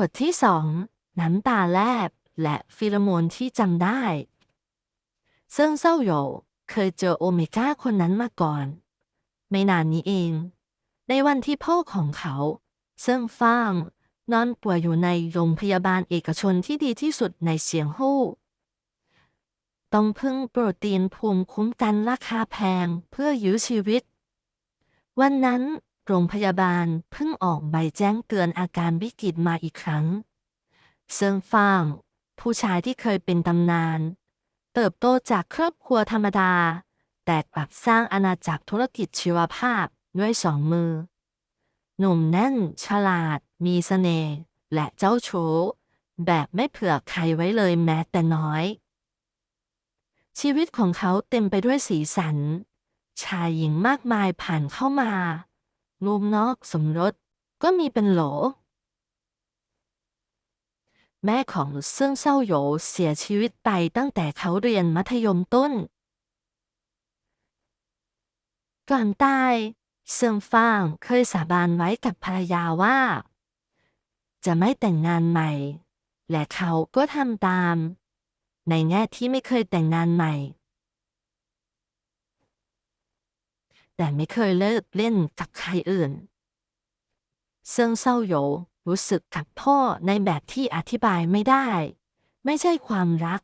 บทที่สองน้ำตาแลบ และฟิโลโมนที่จำได้ เซึ่งเศร้าโยเคยเจอโอเมก้าคนนั้นมาก่อน ไม่นานนี้เอง ในวันที่พ่อของเขา เซึ่งฟางนอนป่วยอยู่ในโรงพยาบาลเอกชนที่ดีที่สุดในเสียงฮู้ ต้องพึ่งโปรตีนภูมิคุ้มกันราคาแพงเพื่อยื้อชีวิต วันนั้น โรงพยาบาลเพิ่งออกใบแจ้งเตือนอาการวิกฤตมาอีกครั้ง เซิงฟาง ผู้ชายที่เคยเป็นตำนาน เติบโตจากครอบครัวธรรมดา แต่กลับสร้างอาณาจักรธุรกิจชีวภาพด้วยสองมือ หนุ่มแน่น ฉลาด มีเสน่ห์และเจ้าชู้ แบบไม่เผื่อใครไว้เลยแม้แต่น้อย ชีวิตของเขาเต็มไปด้วยสีสัน ชายหญิงมากมายผ่านเข้ามา รูปนอกสมรสก็มีเป็นโหล แม่ของเซิ่งเซาโหยเสียชีวิตไปตั้งแต่เขาเรียนมัธยมต้น ก่อนตายเซิงฟางเคยสาบานไว้กับภรรยาว่า จะไม่แต่งงานใหม่ และเขาก็ทำตาม ในแง่ที่ไม่เคยแต่งงานใหม่ แต่ไม่เคยเลิกเล่นกับใครอื่น เซิงเศร้าโหยรู้สึกกับพ่อในแบบที่อธิบายไม่ได้ ไม่ใช่ความรัก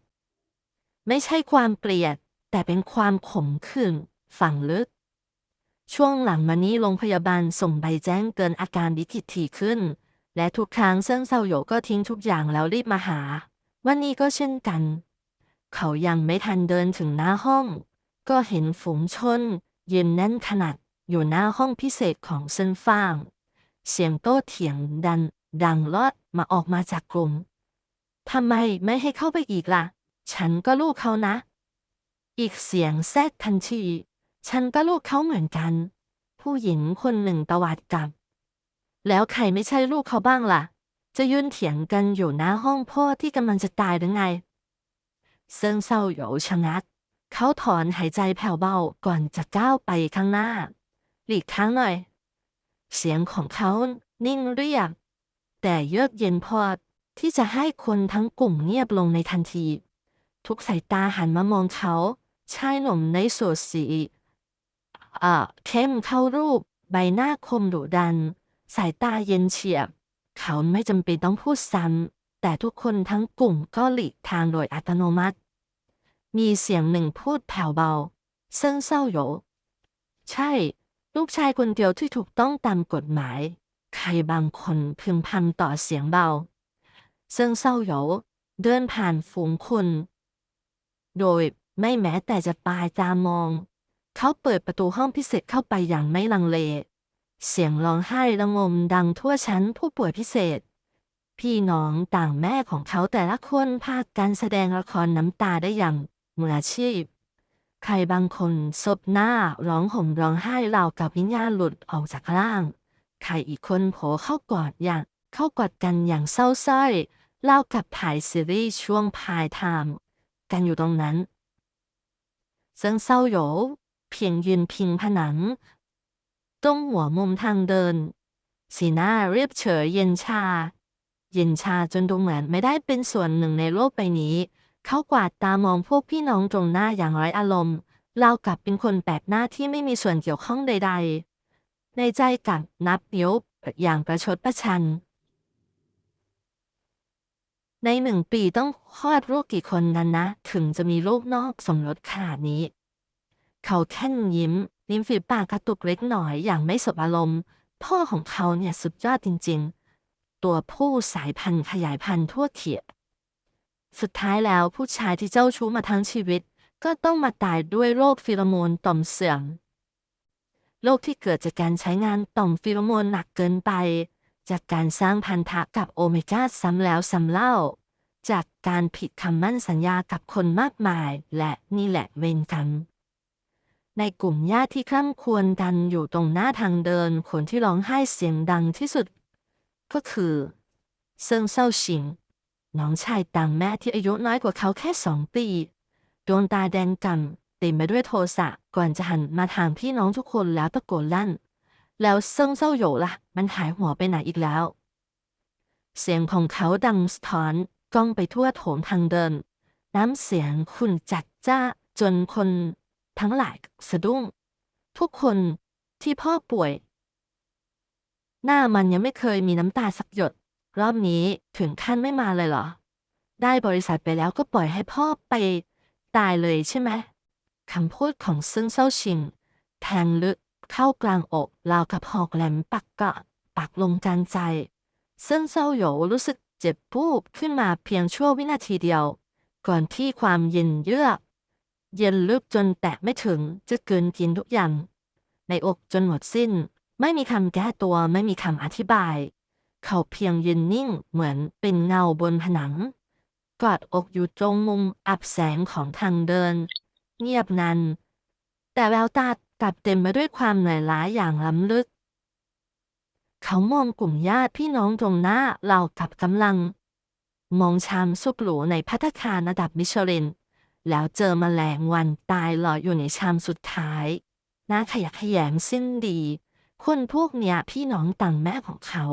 ไม่ใช่ความเกลียด แต่เป็นความขมขื่นฝังลึก ช่วงหลังมานี้โรงพยาบาลส่งใบแจ้งเกินอาการวิกฤตถี่ขึ้น และทุกครั้งเซิงเซาโหยก็ทิ้งทุกอย่างแล้วรีบมาหา วันนี้ก็เช่นกัน เขายังไม่ทันเดินถึงหน้าห้อง ก็เห็นฝูงชน ยืนแน่นขนาดอยู่หน้าห้องพิเศษของเซินฟาง เสียงโต้เถียงดัน ดังลอดมาออกมาจากกลุ่มทำไมไม่ให้เข้าไปอีกละ่ะ ฉันก็ลูกเขานะ อีกเสียงแทรกทันทีฉันก็ลูกเขาเหมือนกัน ผู้หญิงคนหนึ่งตวาดกลับ แล้วใครไม่ใช่ลูกเขาบ้างล่ะ จะยืนเถียงกันอยู่หน้าห้องพ่อที่กำลังจะตายหรือไงเซิงเศร้าโหยชะงัก เขาถอนหายใจแผ่วเบาก่อนจะก้าวไปข้างหน้า หลีกทางหน่อย เสียงของเขานิ่งเรียบ แต่เยือกเย็นพอที่จะให้คนทั้งกลุ่มเงียบลงในทันที ทุกสายตาหันมามองเขา ชายหนุ่มในสูทสีอ่าเข้มเข้ารูป ใบหน้าคมดุดัน สายตาเย็นเฉียบ เขาไม่จำเป็นต้องพูดซ้ำแต่ทุกคนทั้งกลุ่มก็หลีกทางโดยอัตโนมัติ มีเสียงหนึ่งพูดแผ่วเบาเซิงเศร้าโหยใช่ ลูกชายคนเดียวที่ถูกต้องตามกฎหมาย ใครบางคนพึมพำต่อเสียงเบาเซิงเศร้าโหยเดินผ่านฝูงคน โดยไม่แม้แต่จะปลายตามอง เขาเปิดประตูห้องพิเศษเข้าไปอย่างไม่ลังเล เสียงร้องไห้ระงมดังทั่วชั้นผู้ป่วยพิเศษ พี่น้องต่างแม่ของเขาแต่ละคนพากันแสดงละครน้ำตาได้อย่าง มืออาชีพ ใครบางคนซบหน้าร้องห่มร้องไห้ราวกับวิญญาณหลุดออกจากร่าง ใครอีกคนโผล่เข้ากอดอย่างเข้ากอดกันอย่างเศร้าส้อยเล่ากับถ่ายซีรีส์ช่วงพายไทม์กันอยู่ตรงนั้นเซิงเศร้าโหยเพียงยืนพิงผนัง ตรงหัวมุมทางเดิน สีหน้าเรียบเฉยเย็นชา เย็นชาจนดูเหมือนไม่ได้เป็นส่วนหนึ่งในโลกใบนี้ เขากวาดตามองพวกพี่น้องตรงหน้าอย่างไร้อารมณ์เล่ากับเป็นคนแปลกหน้าที่ไม่มีส่วนเกี่ยวข้องใด ๆ ในใจกับนับนิ้วอย่างประชดประชัน ในหนึ่งปีต้องคลอดลูกกี่คนกันนะ ถึงจะมีลูกนอกสมรสขนาดนี้ เขาแค่นยิ้มริมฝีปากกระตุกเล็กหน่อยอย่างไม่สบอารมณ์ พ่อของเขาเนี่ยสุดยอดจริง ๆ ตัวผู้สายพันธุ์ขยายพันธุ์ทั่วเขีย สุดท้ายแล้วผู้ชายที่เจ้าชู้มาทั้งชีวิต ก็ต้องมาตายด้วยโรคฟิโรโมนต่อมเสื่อมโรคที่เกิดจากการใช้งานต่อมฟิโรโมนหนักเกินไป จากการสร้างพันธะกับโอเมก้าซ้ำแล้วซ้ำเล่า จากการผิดคำมั่นสัญญากับคนมากมาย และนี่แหละเวรกรรมในกลุ่มญาติที่คร่ำควรกันอยู่ตรงหน้าทางเดิน คนที่ร้องไห้เสียงดังที่สุด ก็คือเซิงเซาชิง น้องชายต่างแม่ที่อายุน้อยกว่าเขาแค่สองปีดวงตาแดงกำเต็มไปด้วยโทสะก่อนจะหันมาทางพี่น้องทุกคนแล้วตะโกนลั่น แล้วเซิงเศร้าโยล่ะ มันหายหัวไปไหนอีกแล้ว เสียงของเขาดังสะท้อนก้องไปทั่วโถงทางเดิน น้ำเสียงขุ่นจัดจ้าจนคน ทั้งหลายสะดุ้ง ทุกคนที่พ่อป่วย หน้ามันยังไม่เคยมีน้ำตาสักหยด รอบนี้ถึงขั้นไม่มาเลยเหรอ ได้บริษัทไปแล้วก็ปล่อยให้พ่อไปตายเลยใช่ไหมคำพูดของซึ่งเศร้าชิง แทงลึกเข้ากลางอกราวกับหอกแหลมปักกะปักลงกลางใจ ซึ่งเศร้าโยรู้สึกเจ็บปูบขึ้นมาเพียงชั่ววินาทีเดียว ก่อนที่ความเย็นเยือก เย็นลึกจนแตะไม่ถึงจะเกินกินทุกอย่าง ในอกจนหมดสิ้น ไม่มีคำแก้ตัวไม่มีคำอธิบาย เขาเพียงยืนนิ่งเหมือนเป็นเงาบนผนัง กอดอกอยู่ตรงมุมอับแสงของทางเดิน เงียบนันแต่แววตากลับเต็มไปด้วยความเหนื่อยล้าอย่างล้ำลึก เขามองกลุ่มญาติพี่น้องตรงหน้าเรากับกำลัง มองชามซุปหรูในพัตตาคารระดับมิชลิน แล้วเจอมแมลงวันตายลอยอยู่ในชามสุดท้ายน่าขยะแขยงสิ้นดีคนพวกเนี้ยพี่น้องต่างแม่ของเขา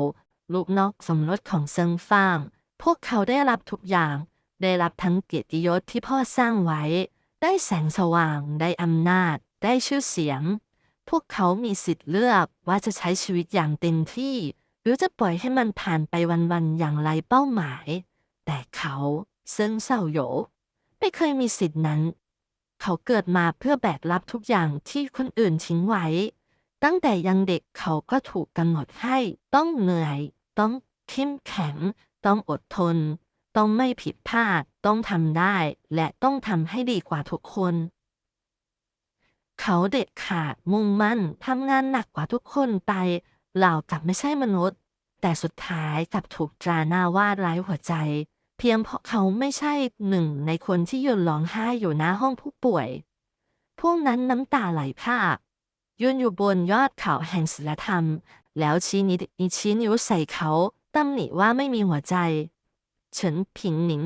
ลูกนอกสมรสของเซิงฟาง พวกเขาได้รับทุกอย่าง ได้รับทั้งเกียรติยศที่พ่อสร้างไว้ ได้แสงสว่าง ได้อำนาจ ได้ชื่อเสียง พวกเขามีสิทธิ์เลือกว่าจะใช้ชีวิตอย่างเต็มที่ หรือจะปล่อยให้มันผ่านไปวันๆอย่างไรเป้าหมาย แต่เขาเซิงเศร้าโหยไม่เคยมีสิทธินั้น เขาเกิดมาเพื่อแบกรับทุกอย่างที่คนอื่นทิ้งไว้ ตั้งแต่ยังเด็กเขาก็ถูกกำหนดให้ต้องเหนื่อย ต้องเข้มแข็ง ต้องอดทน ต้องไม่ผิดพลาด ต้องทำได้ และต้องทำให้ดีกว่าทุกคน เขาเด็ดขาดมุ่งมั่นทำงานหนักกว่าทุกคนไปเหล่ากับไม่ใช่มนุษย์ แต่สุดท้ายกลับถูกตราหน้าว่าไร้หัวใจ เพียงเพราะเขาไม่ใช่หนึ่งในคนที่ยืนร้องไห้อยู่หน้าห้องผู้ป่วย พวกนั้นน้ำตาไหลพากยืนอยู่บนยอดเขาแห่งศิลธรรม แล้วชี้นิ้วชี้นิ้วใส่เขาตำหนิว่าไม่มีหัวใจเฉินผิงหนิง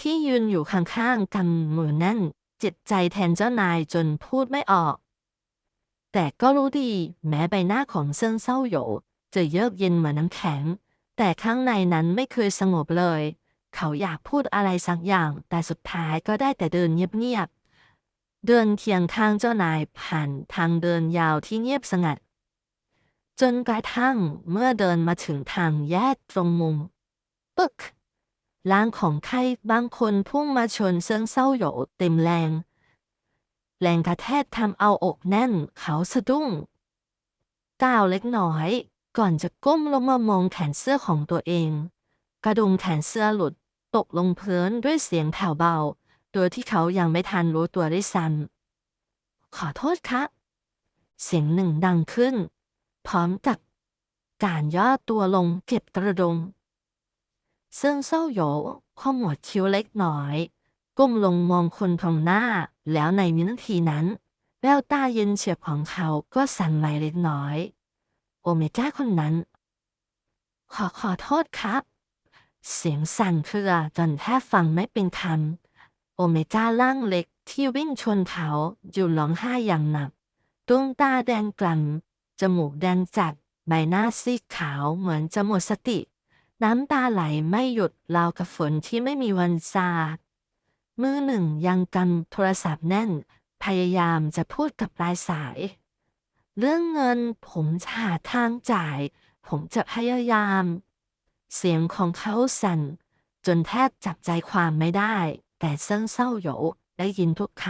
ที่ยืนอยู่ข้างๆกำมือแน่นจิตใจแทนเจ้านายจนพูดไม่ออก แต่ก็รู้ดีแม้ใบหน้าของเซิงเศร้าโหยจะเยือกเย็นเหมือนน้ำแข็ง แต่ข้างในนั้นไม่เคยสงบเลย เขาอยากพูดอะไรสักอย่าง แต่สุดท้ายก็ได้แต่เดินเงียบๆเดินเคียงข้างเจ้านายผ่านทางเดินยาวที่เงียบสงัด จนกระทั่งเมื่อเดินมาถึงทางแยกตรงมุม ปึ๊กร่างของใครบางคนพุ่งมาชนเซิงเศร้าหยเต็มแรง แรงกระแทกทำเอาอกแน่นเขาสะดุ้งก้าวเล็กน้อย ก่อนจะก้มลงมามองแขนเสื้อของตัวเอง กระดุมแขนเสื้อหลุดตกลงพื้นด้วยเสียงแผ่วเบา โดยที่เขายังไม่ทันรู้ตัวได้ซ้ำขอโทษครับเสียงหนึ่งดังขึ้น พร้อมกับการย่อตัวลงเก็บกระดง ซึ่งเศร้าโยข้อหมวดคิ้วเล็กน้อย ก้มลงมองคนตรงหน้า แล้วในวินาทีนั้น แววตาเย็นเฉียบของเขาก็สั่นไหวเล็กน้อย โอเมก้าคนนั้น ขอขอโทษครับ เสียงสั่นเครือจนแทบฟังไม่เป็นคำ โอเมก้าร่างเล็กที่วิ่งชนเขาอยู่ร้องไห้อย่างหนักดวงตาแดงกล่ำ จมูกแดงจัด ใบหน้าซีดขาวเหมือนจะหมดสติ น้ำตาไหลไม่หยุดราวกับฝนที่ไม่มีวันซาดมือหนึ่งยังกำโทรศัพท์แน่น พยายามจะพูดกับปลายสาย เรื่องเงินผมจะหาทางจ่าย ผมจะพยายาม เสียงของเขาสั่น จนแทบจับใจความไม่ได้ แต่เซิงเศร้าโยได้ยินทุกค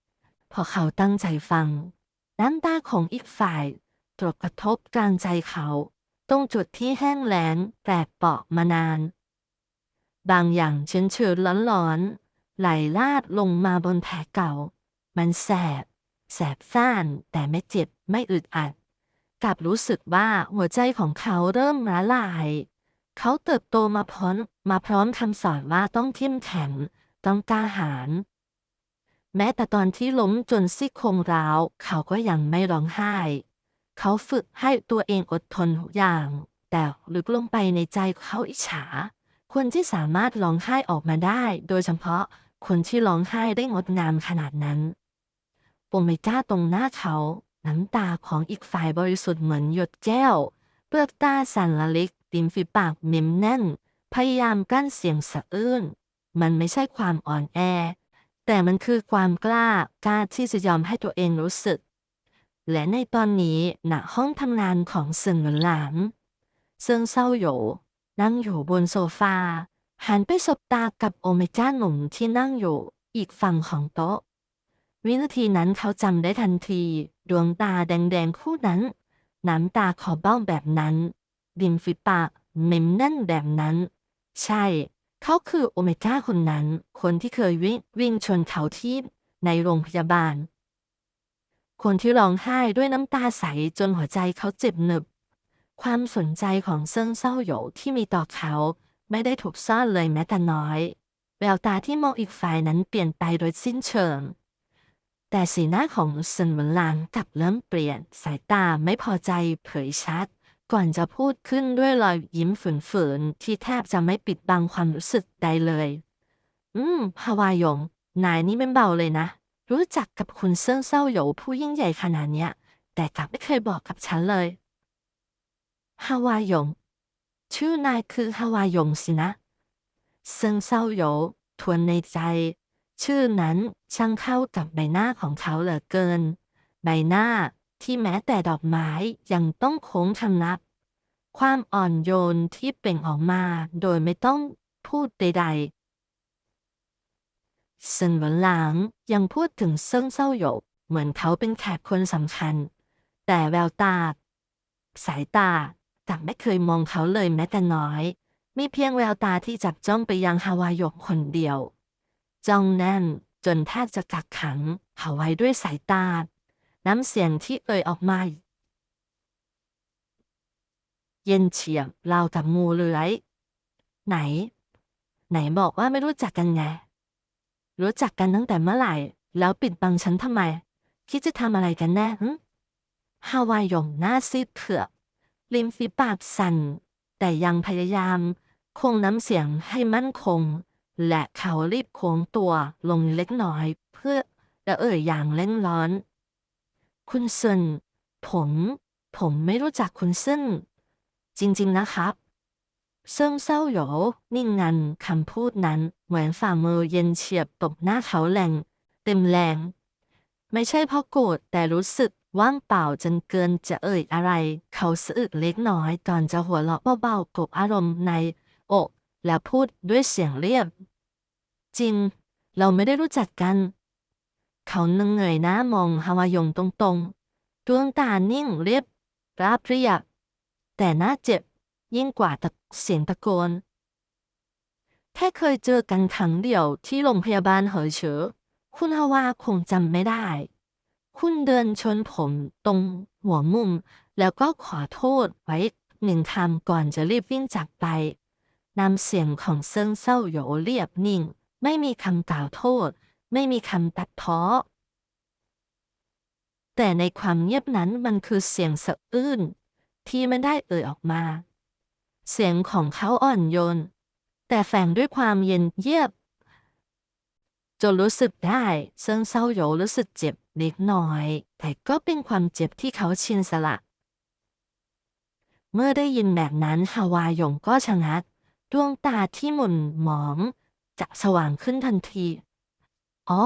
ำพอเขาตั้งใจฟังน้ำตาของอีกฝ่าย ตรกกระทบกลางใจเขา ตรงจุดที่แห้งแล้งแปรเปาะมานาน บางอย่างเชื้นเชือร้อนๆ ไหลลาดลงมาบนแผลเก่า มันแสบ แสบซ่านแต่ไม่เจ็บไม่อึดอัด กลับรู้สึกว่าหัวใจของเขาเริ่มละลาย เขาเติบโตมาพร้อมมาพร้อมคำสอนว่าต้องเข้มแข็ง ต้องกล้าหาญแม้แต่ตอนที่ล้มจนซี่โครงร้าว เขาก็ยังไม่ร้องไห้ เขาฝึกให้ตัวเองอดทนทุกอย่าง แต่ลึกลงไปในใจเขาอิจฉา คนที่สามารถร้องไห้ออกมาได้ โดยเฉพาะคนที่ร้องไห้ได้งดงามขนาดนั้นโปเมก้าตรงหน้าเขา น้ำตาของอีกฝ่ายบริสุทธิ์เหมือนหยดแก้วเปลือกตาสั่นละลิกริมฝีปากเม้มแน่น พยายามกั้นเสียงสะอื้นมันไม่ใช่ความอ่อนแอ แต่มันคือความกล้ากล้าที่จะยอมให้ตัวเองรู้สึก และในตอนนี้ณห้องทำงานของเซิงเหลางเซิงเซาโยนั่งอยู่บนโซฟา หันไปสบตากับโอเมก้าหนุ่มที่นั่งอยู่อีกฝั่งของโต๊ะ วินาทีนั้นเขาจำได้ทันที ดวงตาแดงๆคู่นั้น น้ำตาขอเบ้าแบบนั้นริมฝีปากเม้มแน่นแบบนั้น ใช่ เขาคือโอเมก้าคนนั้น คนที่เคยวิ่งวิ่งชนเขาที่ในโรงพยาบาล คนที่ร้องไห้ด้วยน้ำตาใสจนหัวใจเขาเจ็บหนึบ ความสนใจของเซิงเศร้าโหยที่มีต่อเขาไม่ได้ถูกซ่อนเลยแม้แต่น้อย แววตาที่มองอีกฝ่ายนั้นเปลี่ยนไปโดยสิ้นเชิง แต่สีหน้าของเซินเหวินหลางกลับเริ่มเปลี่ยน สายตาไม่พอใจเผยชัด ก่อนจะพูดขึ้นด้วยรอยยิ้มฝืนๆที่แทบจะไม่ปิดบังความรู้สึกใดเลย อืมฮาวายง นายนี่ไม่เบาเลยนะ รู้จักกับคุณเซิงเศร้าโหยผู้ยิ่งใหญ่ขนาดเนี้ย แต่กลับไม่เคยบอกกับฉันเลยฮาวายง ชื่อนายคือฮาวายงสินะ เซิงเศร้าโหยทวนในใจ ชื่อนั้นช่างเข้ากับใบหน้าของเขาเหลือเกิน ใบหน้าที่แม้แต่ดอกไม้ยังต้องโค้งชำนับ ความอ่อนโยนที่เปล่งออกมาโดยไม่ต้องพูดใดๆ เซินหวันหลางยังพูดถึงเซิงเศร้าหยกเหมือนเขาเป็นแขกคนสำคัญ แต่แววตา สายตากลับไม่เคยมองเขาเลยแม้แต่น้อย มีเพียงแววตาที่จับจ้องไปยังฮาวายกคนเดียว จ้องแน่นจนแทบจะกักขังเขาไว้ด้วยสายตา น้ำเสียงที่เอ่ยออกมาเย็นเฉียบราวกับงูเลื้อย ไหน ไหนบอกว่าไม่รู้จักกันไง รู้จักกันตั้งแต่เมื่อไหร่ แล้วปิดบังฉันทำไม คิดจะทำอะไรกันแน่ฮาวายงหน้าซีดเผือกริมฝีปากสั่น แต่ยังพยายาม คงน้ำเสียงให้มั่นคง และเขารีบโค้งตัวลงเล็กน้อย เพื่อจะเอ่ยอย่างเล่นร้อน คุณเซินผม ผมไม่รู้จักคุณเซินจริง ๆ นะครับ เซิงเศร้าโหยนิ่งงันคำพูดนั้น เหมือนฝ่ามือเย็นเฉียบตบหน้าเขาแรงเต็มแรง ไม่ใช่เพราะโกรธแต่รู้สึกว่างเปล่าจนเกินจะเอ่ยอะไร เขาสะอึกเล็กน้อยก่อนจะหัวเราะเบาๆกบอารมณ์ในอกแล้วพูดด้วยเสียงเรียบ จริง เราไม่ได้รู้จักกัน เขานึงเงยหน้ามองฮาวายงตรงๆดวงตานิ่งเรียบราบเรียบ แต่น่าเจ็บ ยิ่งกว่าตะเสียงตะโกน แค่เคยเจอกันครั้งเดียวที่โรงพยาบาลเหอเฉอคุณฮาวาคงจำไม่ได้ คุณเดินชนผมตรงหัวมุม แล้วก็ขอโทษไว้หนึ่งคำก่อนจะรีบวิ่งจากไปนำเสียงของเซิงเศร้าโยเรียบนิ่ง ไม่มีคำกล่าวโทษ ไม่มีคำตัดพ้อแต่ในความเงียบนั้นมันคือเสียงสะอื้นที่ไม่ได้เอ่ยออกมา เสียงของเขาอ่อนโยน แต่แฝงด้วยความเย็นเยียบ จนรู้สึกได้เซิงเศร้าโยรู้สึกเจ็บเล็กน้อย แต่ก็เป็นความเจ็บที่เขาชินสละ เมื่อได้ยินแบบนั้นฮาวายงก็ชะงักดวงตาที่หม่นหมองจะสว่างขึ้นทันที อ๋อ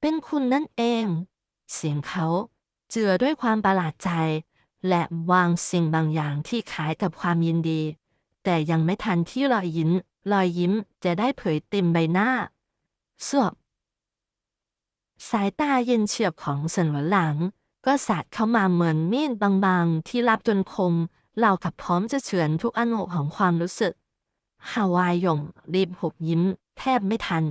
เป็นคุณนั่นเอง เสียงเขาเจือด้วยความประหลาดใจ และวางสิ่งบางอย่างที่คล้ายกับความยินดี แต่ยังไม่ทันที่รอยยิ้มรอยยิ้มจะได้เผยเต็มใบหน้าสวบสายตาเย็นเฉียบของเซินหวนหลัง ก็สาดเข้ามาเหมือนมีดบางๆ ที่รับจนคมเหล่ากับพร้อมจะเฉือนทุกอนุของความรู้สึกฮาวายหยงรีบหุบยิ้ม แทบไม่ทัน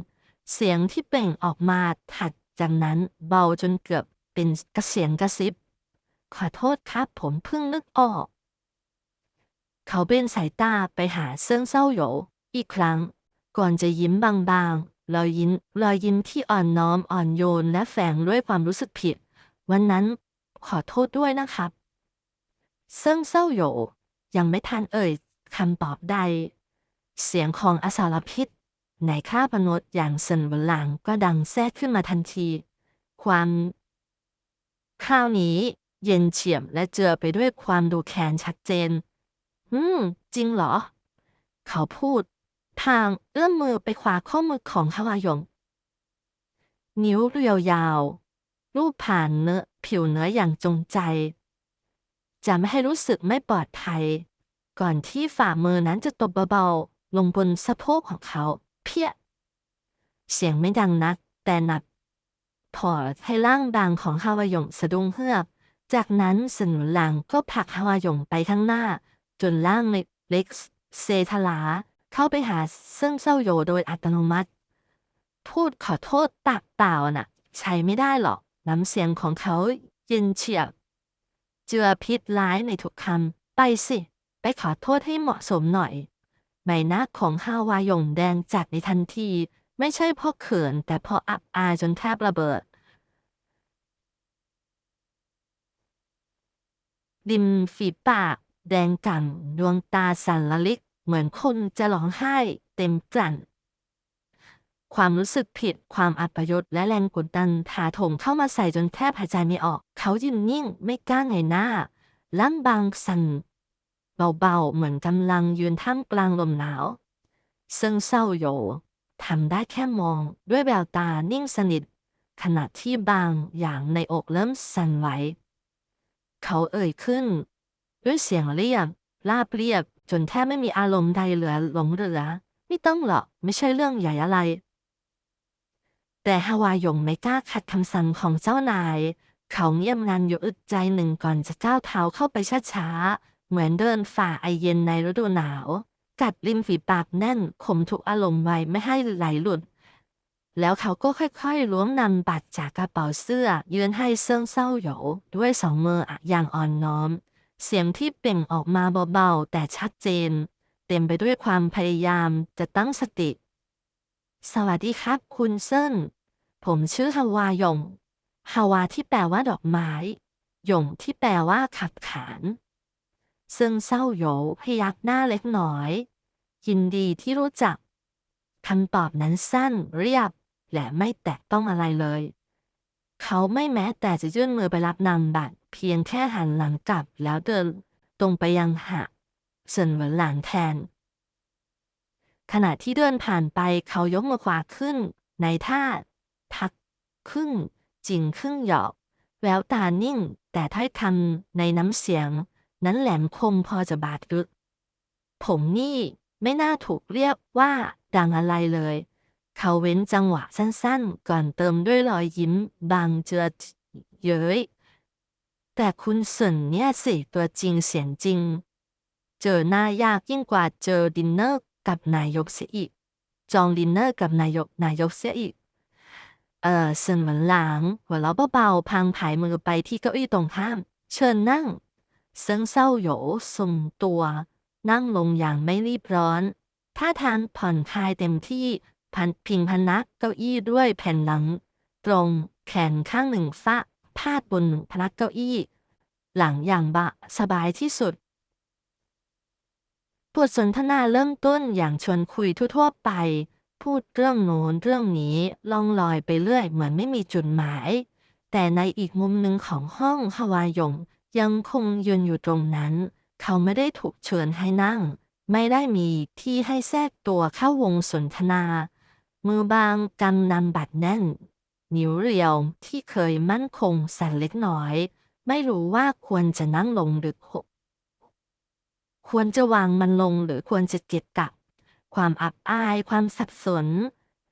เสียงที่เปล่งออกมาถัดจากนั้นเบาจนเกือบเป็นกระเสียงกระซิบ ขอโทษครับผมเพิ่งนึกออก เขาเบนสายตาไปหาเซิงเศร้าโหยอีกครั้ง ก่อนจะยิ้มบางๆรอยยิ้มรอยยิ้มที่อ่อนน้อมอ่อนโยนและแฝงด้วยความรู้สึกผิด วันนั้นขอโทษด้วยนะครับ เซิงเศร้าโหยยังไม่ทันเอ่ยคำตอบใด เสียงของอสารพิษในข้าพนษอย่างเซินบนหลังก็ดังแทรกขึ้นมาทันที ความ คราวนี้ เย็นเฉียบและเจือไปด้วยความดูแค้นชัดเจน อืม จริงเหรอ เขาพูด ทางเอื้อมมือไปขวาข้อมือของฮาวายง นิ้วเรียวยาว รูปผ่านเนื้อผิวเนื้ออย่างจงใจ จะไม่ให้รู้สึกไม่ปลอดภัย ก่อนที่ฝ่ามือนั้นจะตบเบาๆ ลงบนสะโพกของเขา เพี้ย เสียงไม่ดังนัก แต่หนักพอให้ร่างดังของฮาวายงสะดุ้งเฮือก จากนั้นสนุนหลังก็ผลักฮาวายงไปข้างหน้า จนร่างเล็กเซทลา เข้าไปหาเซิ่งเศร้าโยโดยอัตโนมัติ พูดขอโทษตักเปล่าน่ะ ใช้ไม่ได้หรอก น้ำเสียงของเขาเย็นเฉียบ เจือพิษร้ายในทุกคำ ไปสิ ไปขอโทษให้เหมาะสมหน่อย ใบหน้าของฮาวายงแดงจัดในทันที ไม่ใช่เพราะเขินแต่เพราะอับอายจนแทบระเบิด ริมฝีปาก แดงก่ำดวงตาสั่นละลิก เหมือนคนจะร้องไห้เต็มกลั่น ความรู้สึกผิดความอัปยศและแรงกดดันถาโถมเข้ามาใส่จนแทบหายใจไม่ออก เขายืนนิ่งไม่กล้าเงหน้าล่ำบางสั่นเบาๆ เหมือนกำลังยืนท่ามกลางลมหนาวซึ่งเศร้าโยทำได้แค่มองด้วยแววตานิ่งสนิท ขณะที่บางอย่างในอกเริ่มสั่นไหว เขาเอ่ยขึ้น ด้วยเสียงเรียบราบเรียบ จนแทบไม่มีอารมณ์ใดเหลือหลงเหลือ ไม่ต้องหรอกไม่ใช่เรื่องใหญ่อะไร แต่ฮาวายงไม่กล้าขัดคำสั่งของเจ้านาย เขาเงียบงันอยู่อึดใจหนึ่งก่อนจะก้าวเท้าเข้าไปช้าๆ เหมือนเดินฝ่าไอเย็นในฤดูหนาว กัดริมฝีปากแน่นข่มทุกอารมณ์ไว้ไม่ให้ไหลหลุด แล้วเขาก็ค่อยๆล้วงนำบัตรจากกระเป๋าเสื้อ ยื่นให้เซิงเศร้าโหยด้วยสองมืออย่างอ่อนน้อม เสียงที่เปล่งออกมาเบาๆ แต่ชัดเจน เต็มไปด้วยความพยายามจะตั้งสติ สวัสดีครับ คุณเซินผมชื่อฮาวายงฮาวาที่แปลว่าดอกไม้หยงที่แปลว่าขับขานซึ่งเศร้าโยพยักหน้าเล็กน้อย ยินดีที่รู้จักคำตอบนั้นสั้นเรียบ และไม่แตะต้องอะไรเลย เขาไม่แม้แต่จะยื่นมือไปรับนำบัตร เพียงแค่หันหลังกลับแล้วเดินตรงไปยังหะเซินเหวินหลานแทน ขณะที่เดินผ่านไปเขายกมือขวาขึ้น ในท่า ทักครึ่งจริงครึ่งหยอก แววตานิ่ง แต่ถ้อยคำในน้ำเสียง นั้นแหลมคมพอจะบาดลึก ผมนี่ไม่น่าถูกเรียกว่าดังอะไรเลย เขาเว้นจังหวะสั้นๆ ก่อนเติมด้วยรอยยิ้มบางเจือเย้ยแต่คุณเสินเนี่ยสิตัวจริงเสียงจริง เจอหน้ายากยิ่งกว่าเจอดินเนอร์กับนายกเสียอีก จองดินเนอร์กับนายกนายกเสียอีก เออเซินหวันหลางหัวเราะเบาๆพังผายมือไปที่เก้าอี้ตรงข้าม เชิญนั่งเซิงเศร้าโหยส่งตัว นั่งลงอย่างไม่รีบร้อนท่าทางผ่อนคลายเต็มที่ พันพิงพนักเก้าอี้ด้วยแผ่นหลัง ตรงแขนข้างหนึ่งฟะพาดบนพนักเก้าอี้ หลังอย่างบะสบายที่สุดบทสนทนาเริ่มต้นอย่างชวนคุยทั่วๆไป พูดเรื่องโน้นเรื่องนี้ล่องลอยไปเรื่อยเหมือนไม่มีจุดหมาย แต่ในอีกมุมหนึ่งของห้องฮาวายงยังคงยืนอยู่ตรงนั้น เขาไม่ได้ถูกเชิญให้นั่ง ไม่ได้มีที่ให้แทรกตัวเข้าวงสนทนา มือบางกำนำบัตรแน่น นิ้วเรียวที่เคยมั่นคงสั่นเล็กน้อย ไม่รู้ว่าควรจะนั่งลงหรือควรจะวางมันลงหรือควรจะเก็บกับ ความอับอายความสับสน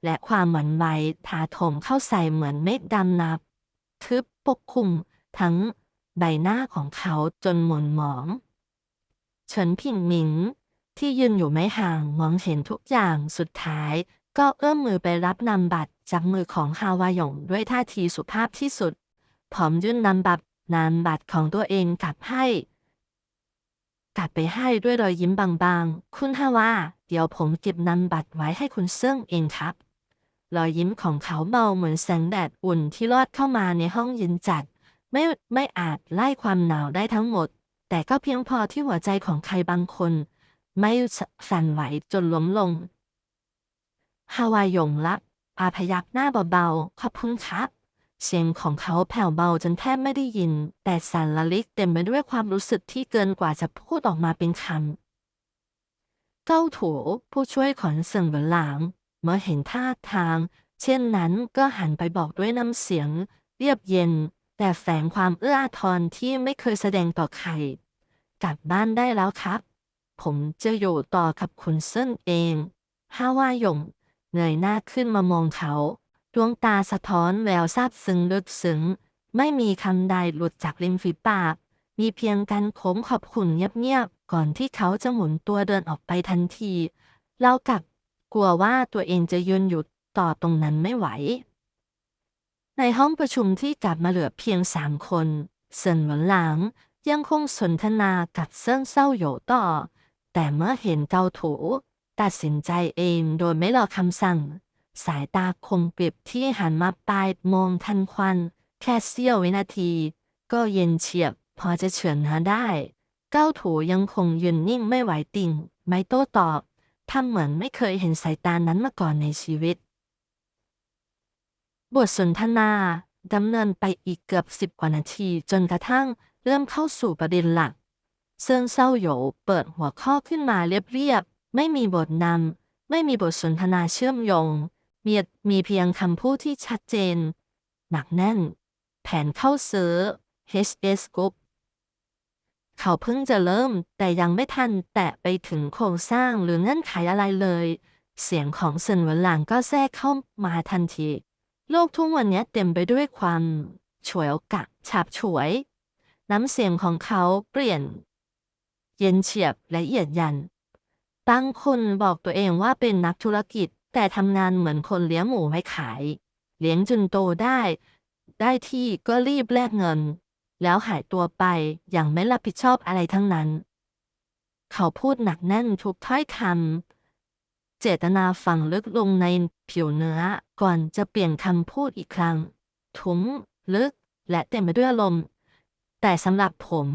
และความหวั่นไหวถาโถมเข้าใส่เหมือนเมฆดำนับ ทึบปกคลุมทั้งใบหน้าของเขาจนหม่นหมอง เฉินผิงหมิงที่ยืนอยู่ไม่ห่างมองเห็นทุกอย่างสุดท้าย ก็เอื้อมมือไปรับนำบัตรจากมือของฮาวายงด้วยท่าทีสุภาพที่สุด ผอมยื่นนำบัตรนำบัตรของตัวเองกลับให้ กลับไปให้ด้วยรอยยิ้มบางๆ คุณฮาวา เดี๋ยวผมเก็บนำบัตรไว้ให้คุณเซิ่งเองครับ รอยยิ้มของเขาเบาเหมือนแสงแดดอุ่นที่ลอดเข้ามาในห้องเย็นจัด ไม่ไม่อาจไล่ความหนาวได้ทั้งหมด แต่ก็เพียงพอที่หัวใจของใครบางคน ไม่สั่นไหวจนล้มลง ฮาวายงรับอาพยักหน้าเบาๆ ขอบคุณครับ เสียงของเขาแผ่วเบาจนแทบไม่ได้ยิน แต่สันละลิกเต็มไปด้วยความรู้สึกที่เกินกว่าจะพูดออกมาเป็นคำเก้าถูผู้ช่วยของเซิงเหวินหลางเมื่อเห็นท่าทาง เช่นนั้นก็หันไปบอกด้วยน้ำเสียง เรียบเย็น แต่แฝงความเอื้ออาทรที่ไม่เคยแสดงต่อใคร กลับบ้านได้แล้วครับ ผมจะอยู่ต่อกับคุณเซินเองฮาวาหยง เงยหน้าขึ้นมามองเขา ดวงตาสะท้อนแววซาบซึ้งลึกซึ้ง ไม่มีคำใดหลุดจากริมฝีปาก มีเพียงการโค้งขอบคุณเงียบๆ ก่อนที่เขาจะหมุนตัวเดินออกไปทันทีเล่ากับกลัวว่าตัวเองจะยืนหยุดต่อตรงนั้นไม่ไหว ในห้องประชุมที่กลับมาเหลือเพียงสามคนเซินหวนหลางยังคงสนทนากับเซิ่งเศร้าโหยต่อ แต่เมื่อเห็นเกาถู ตัดสินใจเองโดยไม่รอคำสั่ง สายตาคมกริบที่หันมาปลายมองทันควัน แค่เสี้ยววินาที ก็เย็นเฉียบ พอจะเฉือนหาได้ เก้าถูยังคงยืนนิ่งไม่ไหวติ่ง ไม่โต้ตอบทำเหมือนไม่เคยเห็นสายตานั้นมาก่อนในชีวิต บทสนทนาดำเนินไปอีกเกือบสิบกว่านาที จนกระทั่งเริ่มเข้าสู่ประเด็นหลัก เซิงเซาโหยเปิดหัวข้อขึ้นมาเรียบๆ ไม่มีบทนำ ไม่มีบทสนทนาเชื่อมโยง มีมีเพียงคำพูดที่ชัดเจน หนักแน่น แผนเข้าซื้อ HS Group เขาเพิ่งจะเริ่มแต่ยังไม่ทันแตะไปถึงโครงสร้างหรือเงื่อนไขอะไรเลย เสียงของเซินหวนหลางก็แทรกเข้ามาทันที โลกทุกวันนี้เต็มไปด้วยความฉวยโอกาสฉาบฉวย น้ำเสียงของเขาเปลี่ยน เย็นเฉียบและเอียดยัน บางคนบอกตัวเองว่าเป็นนักธุรกิจ แต่ทำงานเหมือนคนเลี้ยงหมูไว้ขาย เลี้ยงจนโตได้ ได้ที่ก็รีบแลกเงิน แล้วหายตัวไปอย่างไม่รับผิดชอบอะไรทั้งนั้น เขาพูดหนักแน่นทุกถ้อยคำเจตนาฝังลึกลงในผิวเนื้อก่อนจะเปลี่ยนคำพูดอีกครั้ง ทุ้มลึก และเต็มไปด้วยอารมณ์แต่สำหรับผม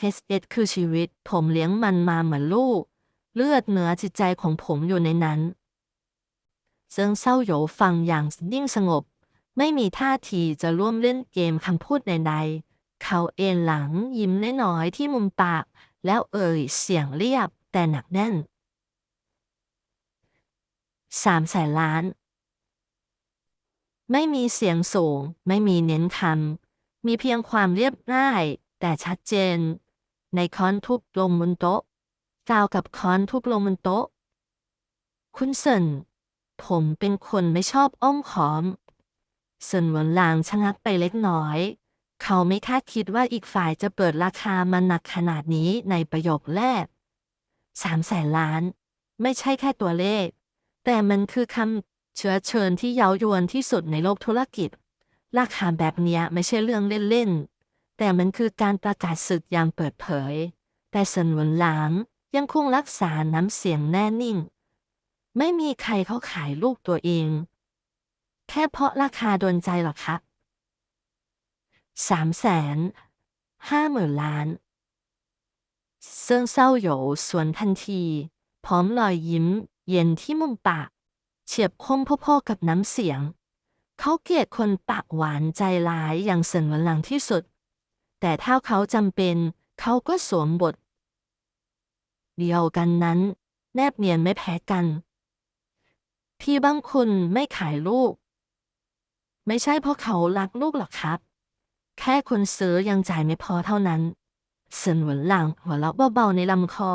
h s คือชีวิต ผมเลี้ยงมันมาเหมือนลูก เลือดเนื้อจิตใจของผมอยู่ในนั้น เซิงเศร้าโหยฟังอย่างนิ่งสงบ ไม่มีท่าทีจะร่วมเล่นเกมคำพูดใดๆ เขาเอนหลังยิ้มน้อยๆที่มุมปาก แล้วเอ่ยเสียงเรียบแต่หนักแน่นสามแสนล้าน ไม่มีเสียงสูง ไม่มีเน้นคำ มีเพียงความเรียบง่าย แต่ชัดเจน ในค้อนทุบลงบนโต๊ะ กาวกับค้อนทุบลงบนโต๊ะ คุณเซินผมเป็นคนไม่ชอบอ้อมขอมเซินหวนหลางชะงักไปเล็กน้อย เขาไม่คาดคิดว่าอีกฝ่ายจะเปิดราคามันหนักขนาดนี้ในประโยคแรกสามแสนล้าน ไม่ใช่แค่ตัวเลข แต่มันคือคำเชื้อเชิญที่เย้ายวนที่สุดในโลกธุรกิจ ราคาแบบนี้ไม่ใช่เรื่องเล่น ๆ แต่มันคือการประกาศศึกอย่างเปิดเผย แต่เซินหวนหลาง ยังคงรักษาน้ำเสียงแน่นิ่ง ไม่มีใครเขาขายลูกตัวเอง แค่เพราะราคาโดนใจหรอครับสามแสนห้าหมื่นล้านเซิงเศร้าโหยสวนทันที พร้อมรอยยิ้ม เย็นที่มุมปาก เฉียบคมพ่อๆกับน้ำเสียง เขาเกลียดคนปากหวานใจร้ายอย่างเซินหวันหลังที่สุด แต่ถ้าเขาจำเป็น เขาก็สวมบท เดียวกันนั้น แนบเนียนไม่แพ้กัน พี่บางคนไม่ขายลูก ไม่ใช่เพราะเขารักลูกหรอกครับ แค่คนซื้อยังจ่ายไม่พอเท่านั้นเซินหวนหลังหัวเราะเบาๆในลำคอ